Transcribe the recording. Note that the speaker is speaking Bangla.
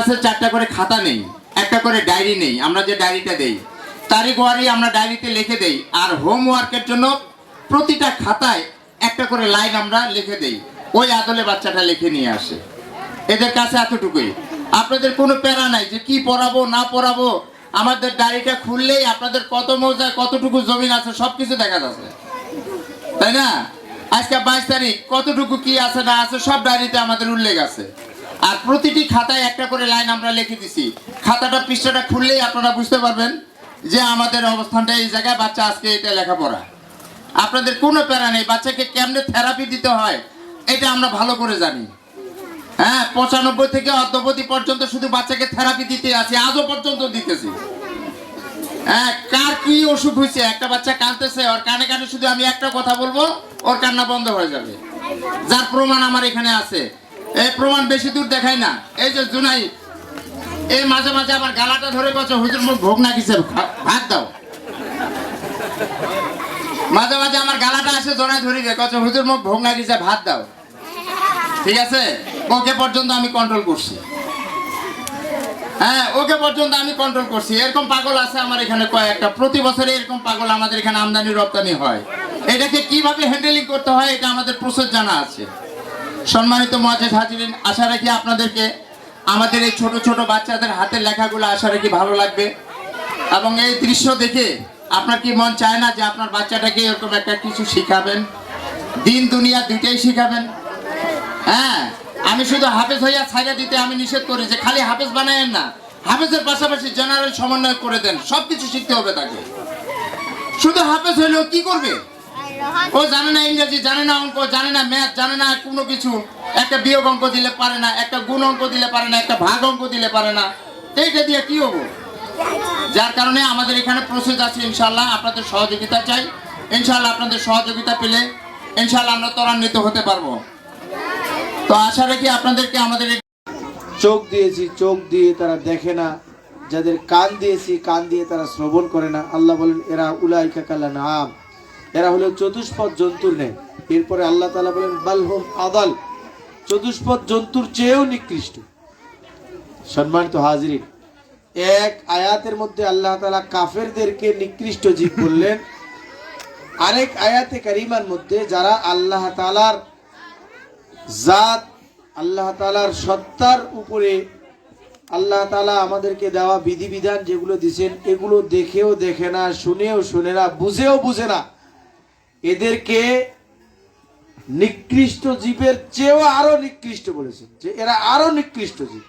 কাছে চারটা করে খাতা নেই, একটা করে ডায়েরি নেই, আমরা যে ডায়েরিটা দেই তারিখ ওয়ারি আমরা ডায়েরিতে লিখে দেই, আর হোমওয়ার্কের জন্য প্রতিটা খাতায় একটা করে লাইন আমরা লিখে দেই, ওই আদলে বাচ্চাটা লিখে নিয়ে আসে। এদের কাছে এতটুকুই। আপনাদের কোনো প্যারা নাই যে কি পড়াবো, না পড়াবো, আমাদের ডায়েরিটা খুললেই আপনাদের কত মৌজায় কতটুকু জমিন আছে সব কিছু দেখা যাচ্ছে। তাই না? আজকে বাইশ তারিখ, কতটুকু কি আছে, না আছে, সব ডায়েরিতে আমাদের উল্লেখ আছে। আর প্রতিটি খাতায় একটা করে লাইন আমরা লিখে দিছি। খাতাটা, পৃষ্ঠাটা খুললেই আপনারা বুঝতে পারবেন যে আমাদের অবস্থানটা এই জায়গায় বাচ্চা আজকে এটা লেখাপড়া। আপনাদের কোনো প্যারা নেই, বাচ্চাকে কেমনে থেরাপি দিতে হয়, এটা আমরা ভালো করে জানি। হ্যাঁ পঁচানব্বই থেকে অদ্যবধি পর্যন্ত শুধু বাচ্চাকে থেরাপি দিতে আছি, আজও পর্যন্ত দিতেছি। হ্যাঁ কার কি অসুখ হয়েছে? একটা বাচ্চা কাঁদতেছে, ওর কানে কানে শুধু আমি একটা কথা বলব, ওর কান্না বন্ধ হয়ে যাবে। যার প্রমাণ আমার এখানে আছে। এই প্রমাণ বেশি দূর দেখাই না। এই যে জুনাই এই মাঝে মাঝে আমার গালাটা ধরে কচ্ছে হুজুর মুখ ভোগ না কিসে ভাত দাও। মাঝে মাঝে আমার গালাটা আসে জনায় ধরি রে কচ্ছে, হুজুর মুখ ভোগ না কিসে ভাত দাও। ঠিক আছে? ওকে পর্যন্ত আমি কন্ট্রোল করছি। হ্যাঁ ওকে পর্যন্ত আমি কন্ট্রোল করছি। এরকম পাগল আছে আমার এখানে কয়েকটা। প্রতি বছরে এরকম পাগল আমাদের এখানে আমদানি রপ্তানি হয়। এটাকে কীভাবে হ্যান্ডেলিং করতে হয়, এটা আমাদের প্রসেস জানা আছে। সম্মানিত মহাজেদ হাজিরিন, আশা রাখি আপনাদেরকে আমাদের এই ছোট ছোট বাচ্চাদের হাতের লেখাগুলো আশা রাখি ভালো লাগবে। এবং এই দৃশ্য দেখে আপনার কি মন চায় না যে আপনার বাচ্চাটাকে এরকম একটা কিছু শিখাবেন? দিন, দুনিয়া দুইটাই শিখাবেন। হ্যাঁ আমি শুধু হাফেজ হইয়া ছাইরা দিতে আমি নিষেধ করি যে খালি হাফেজ বানায়েন না, হাফেজের পাশাপাশি জেনারেল সমন্বয় করে দেন সব কিছু শিখতে হবে তাকে। শুধু হাফেজ হইলেও কি করবে? ও জানে না ইংরেজি জানে না অঙ্ক জানে না ম্যাথ জানে না কোনো কিছু। একটা বিয়োগ অঙ্ক দিলে পারে না একটা গুণ অঙ্ক দিলে পারে না একটা ভাগ অঙ্ক দিলে পারে না। এইটা দিয়ে কি হব? যার কারণে আমাদের এখানে প্রসেস আছে ইনশাল্লাহ আপনাদের সহযোগিতা চাই। ইনশাল্লাহ আপনাদের সহযোগিতা পেলে ইনশাল্লাহ আমরা ত্বরান্বিত হতে পারব। তো আশা রাখি আপনাদেরকে আমাদের চোখ দিয়েছি চোখ দিয়ে তারা দেখে না। যাদের কান দিয়েছি কান দিয়ে তারা শ্রবণ করে না। আল্লাহ বলেন এরা উলাইকা কালা নাম এরা হলো চতুষ্পদ জন্তুর নেই এরপরে আল্লাহ তালা বলেন বালহুম আদাল। চতুষ্পদ জন্তুর চেয়েও নিকৃষ্ট। সম্মানিত হাজিরিন, এক আয়াতের মধ্যে আল্লাহ তালা কাফেরদেরকে নিকৃষ্ট জীব বললেন। আরেক আয়াতে কারিমার মধ্যে যারা আল্লাহ তালার জাত, আল্লাহ তালার সত্তার উপরে আল্লাহ তালা আমাদেরকে দেওয়া বিধিবিধান যেগুলো দিছেন এগুলো দেখেও দেখে না, শুনেও শুনে না, বুঝেও বুঝে না। এদেরকে নিকৃষ্ট জীবের চেয়েও আরও নিকৃষ্ট বলেছেন যে এরা আরও নিকৃষ্ট জীব।